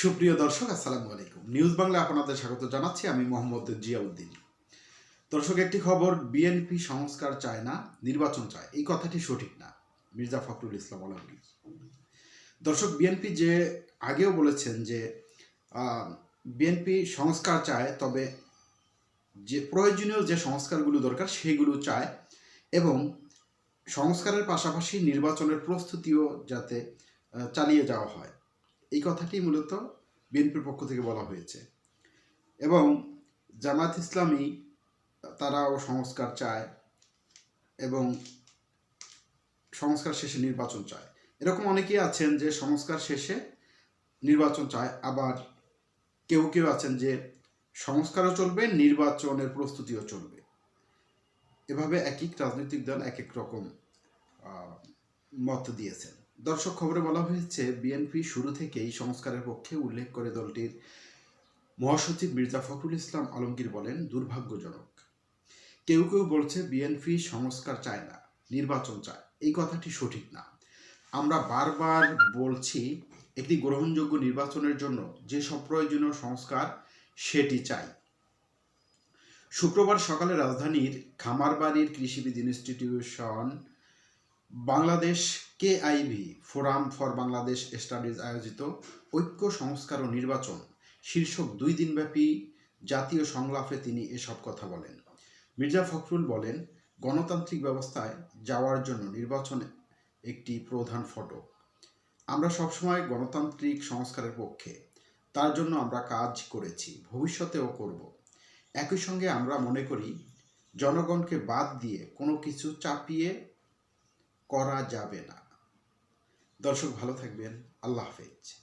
সুপ্রিয় দর্শক, আসসালামু আলাইকুম। নিউজ বাংলা আপনাদের স্বাগত জানাচ্ছি। আমি মোহাম্মদ জিয়াউদ্দিন। দর্শক, একটি খবর বিএনপি সংস্কার চায় না, নির্বাচন চায়। এই কথাটি সঠিক না। মির্জা ফখরুল ইসলাম আলমগীর দর্শক বিএনপি যে আগেও বলেছেন যে বিএনপি সংস্কার চায়, তবে যে প্রয়োজনীয় যে সংস্কারগুলো দরকার, সেগুলো চায় এবং সংস্কারের পাশাপাশি নির্বাচনের প্রস্তুতিও যাতে চালিয়ে যাওয়া হয়। এই কথাটি মূলত বিএনপির পক্ষ থেকে বলা হয়েছে। এবং জামাত ইসলামী তারাও সংস্কার চায় এবং সংস্কার শেষে নির্বাচন চায়। এরকম অনেকেই আছেন যে সংস্কার শেষে নির্বাচন চায়, আবার কেউ কেউ আছেন যে সংস্কারও চলবে, নির্বাচনের প্রস্তুতিও চলবে। এভাবে এক এক রাজনৈতিক দল এক এক রকম মত দিয়েছেন। দর্শক খবরে বলা হয়েছে বিএনপি শুরু থেকেই সংস্কারের পক্ষে উল্লেখ করে দলটির মহাসচিব মির্জা ফখরুল ইসলাম আলমগীর বলেন, দুর্ভাগ্যজনক। কেউ কেউ বলছে বিএনপি সংস্কার চায় না, নির্বাচন চায়। এই কথাটি সঠিক না। আমরা বারবার বলছি, একটি গ্রহণযোগ্য নির্বাচনের জন্য যে সব প্রয়োজনীয় সংস্কার, সেটি চাই। শুক্রবার সকালে রাজধানীর খামারবাড়ির কৃষিবিদ institution Bangladesh KIB, forum for Bangladesh studies আয়োজিত ঐক্য সংস্কার ও নির্বাচন, শীর্ষক দুই দিনব্যাপী জাতীয় সংলাপে তিনি এসব কথা বলেন। মির্জা ফখরুল বলেন, গণতান্ত্রিক ব্যবস্থায় যাওয়ার জন্য নির্বাচন একটি প্রধান ফটক। আমরা সবসময় গণতান্ত্রিক সংস্কারের পক্ষে। তার জন্য আমরা কাজ করেছি, ভবিষ্যতেও করব। একই সঙ্গে আমরা মনে করি, জনগণকে বাদ দিয়ে কোনো কিছু চাপিয়ে করা যাবে না। দর্শক ভালো থাকবেন। আল্লাহ হাফেজ।